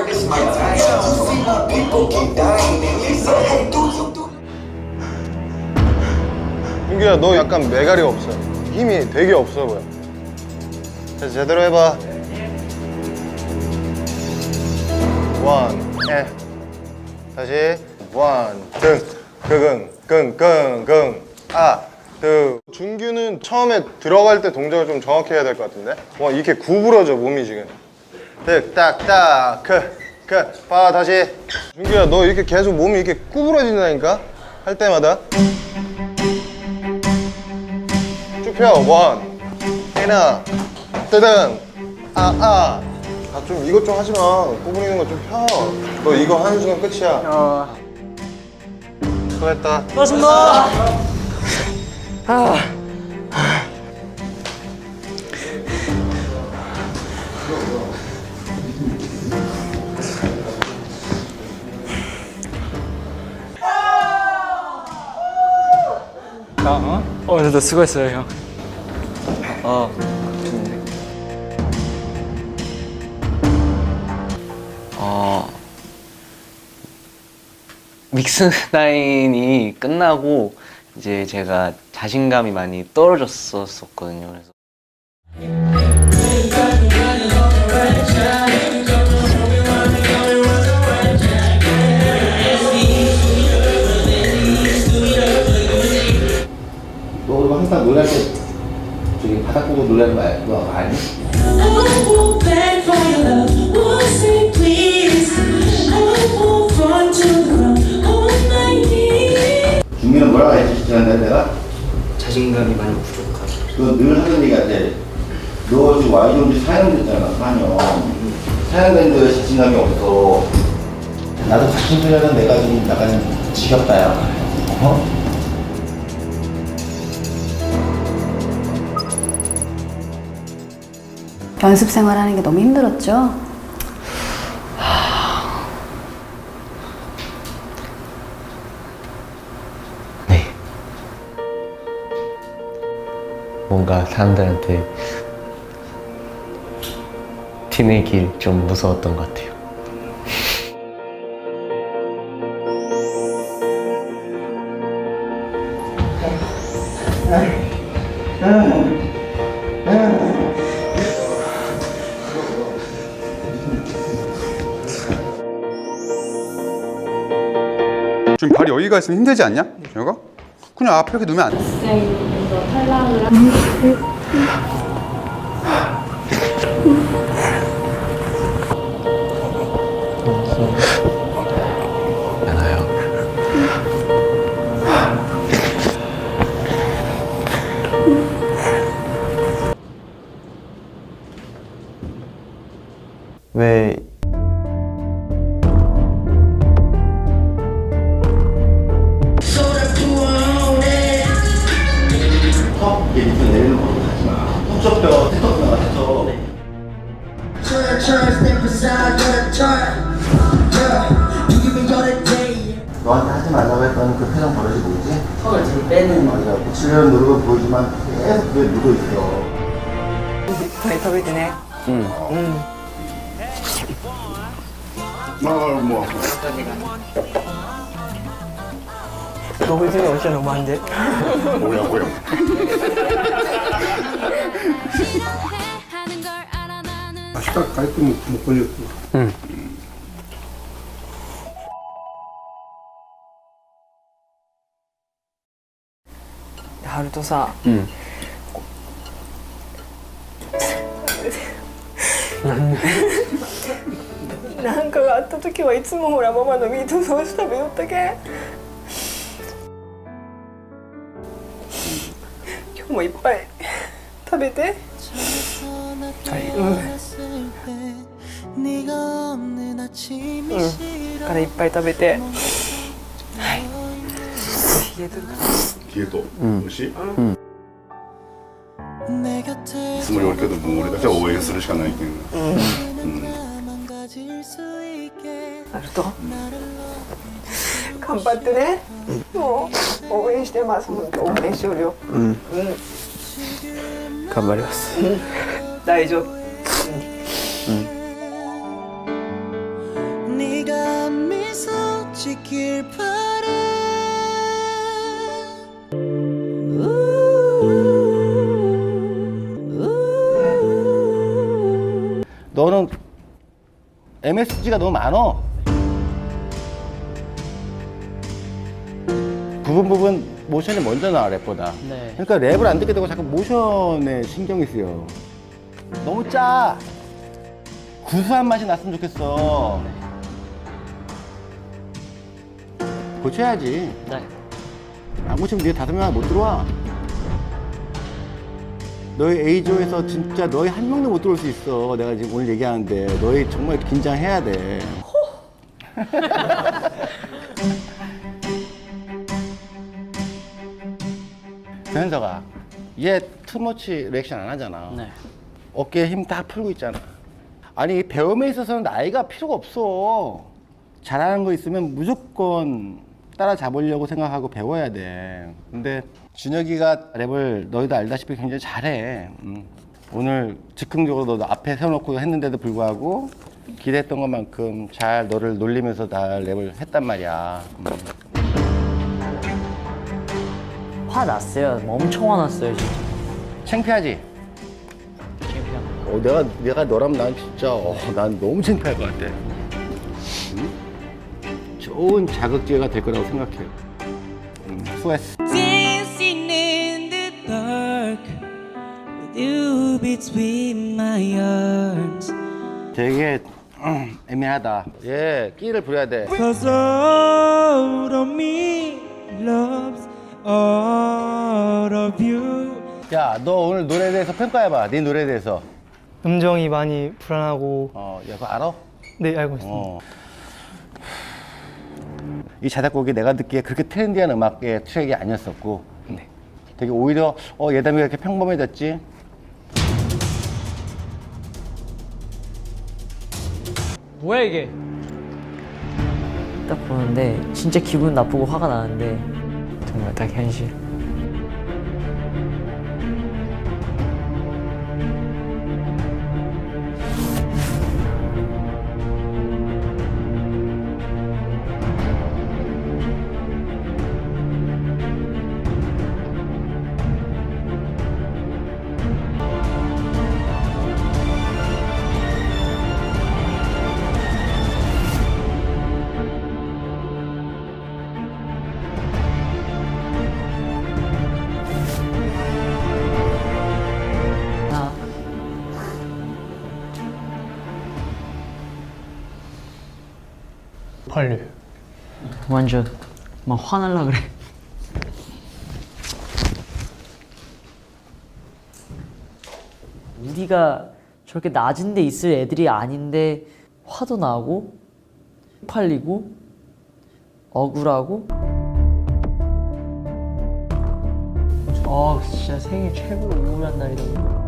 work is my time. See my people keep dying, and he said, hey, do you do? 준규야 너 약간 매갈이 없어. 힘이 되게 없어 보여. 다시 제대로 해봐. 원, 에 다시. 원, 등, 그근, 끙, 끙, 끙, 아, 드 준규는 처음에 들어갈 때 동작을 좀 정확히 해야 될 것 같은데? 와 이렇게 구부러져 몸이 지금 득, 딱, 딱, 크, 크, 봐 다시 준규야 너 이렇게 계속 몸이 이렇게 구부러진다니까 할 때마다 쭉 펴. 원. 하나. 뜨등. 아, 아. 아, 좀 이것 좀 하지 마. 구부리는 거 좀 펴. 너 이거 하는 순간 끝이야. 어. 수고했다. 고맙습니다. 아, 어? 어, 오늘도 수고했어요, 형. 어, 좋네. 어, 믹스 나인이 끝나고 이제 제가 자신감이 많이 떨어졌었거든요. 그래서 항상 노래할 때 저기 바닥 보고 노래하는 거 알- 거 아니? 중민은 뭐라고 했지 지난달에 내가? 자신감이 많이 부족하죠. 너늘 하는 얘기 같아 너 지금 와이존지 4년 됐잖아 4년 4년 됐는데 왜 자신감이 없어 나도 같은 소리 하는 내가 좀 약간 지겹다 야 어? 연습 생활하는 게 너무 힘들었죠? 네. 뭔가 사람들한테 티내길 좀 무서웠던 것 같아요. 좀 발이 여기가 있으면 힘들지 않냐? 이거? 그냥 앞에 이렇게 놓으면 안 돼. 괜찮아요. 왜 너한테 하지 말라고 했던 그 표정 버릇이 뭐지? 턱을 뒤로 빼는 맞아. 고치려는 노력은 보이지만 계속 그게 묻어있어 ハルトさ、なんかがあった時はいつもほらママのミートソース食べよったけ。ん今日もいっぱい食べて。うんうん。からいっぱい食べて。はい。冷ええ、うん。美味しい、うん。つもりけどもう俺は応援するしかないけん、うん。ると？頑張ってね、もう応援してます。応援しよるよ、うん、頑張ります。大丈夫。 지킬 바래 너는 MSG가 너무 많어. 부분 부분 모션이 먼저 나와 랩보다. 네. 그러니까 랩을 안 듣게 되고 자꾸 모션에 신경이 쓰여. 너무 짜. 구수한 맛이 났으면 좋겠어. 고쳐야지. 네. 안 고치면 네가 다섯 명못 들어와. 너희 A조에서 진짜 너희 한 명도 못 들어올 수 있어. 내가 지금 오늘 얘기하는데 너희 정말 긴장해야 돼. 변서가 얘 투머치 리액션 안 하잖아. 네. 어깨에 힘 딱 풀고 있잖아. 아니 배움에 있어서는 나이가 필요가 없어. 잘하는 거 있으면 무조건 따라잡으려고 생각하고 배워야 돼. 근데 준혁이가 랩을 너희도 알다시피 굉장히 잘해. 음. 오늘 즉흥적으로 너도 앞에 세워놓고 했는데도 불구하고 기대했던 것만큼 잘 너를 놀리면서 다 랩을 했단 말이야. 음. 화 났어요. 엄청 화났어요, 진짜. 창피하지? 창피한 거. 어, 내가 내가 너라면 난 진짜 어, 난 너무 창피할 것 같아. 응? 좋은 자극제가 될 거라고 생각해요. 음, 수고했어. Dancing in the dark with you between my arms. 되게 음, 애매하다. 예, 끼를 부려야 돼. Cause all of me loves all of you. 야, 너 오늘 노래에 대해서 평가해봐. 네 노래에 대해서. 음정이 많이 불안하고 어, 야, 그거 알아? 네 알고 있습니다. 어. 이 자작곡이 내가 듣기에 그렇게 트렌디한 음악의 트랙이 아니었었고, 되게 오히려 어 예담이가 이렇게 평범해졌지. 뭐야 이게? 딱 보는데 진짜 기분 나쁘고 화가 나는데 정말 딱 현실. 빨리 좀. 막 화날라 그래. 우리가 저렇게 낮은 데 있을 애들이 아닌데 화도 나고 팔리고 억울하고 아 진짜 생일 최고로 우울한 날이다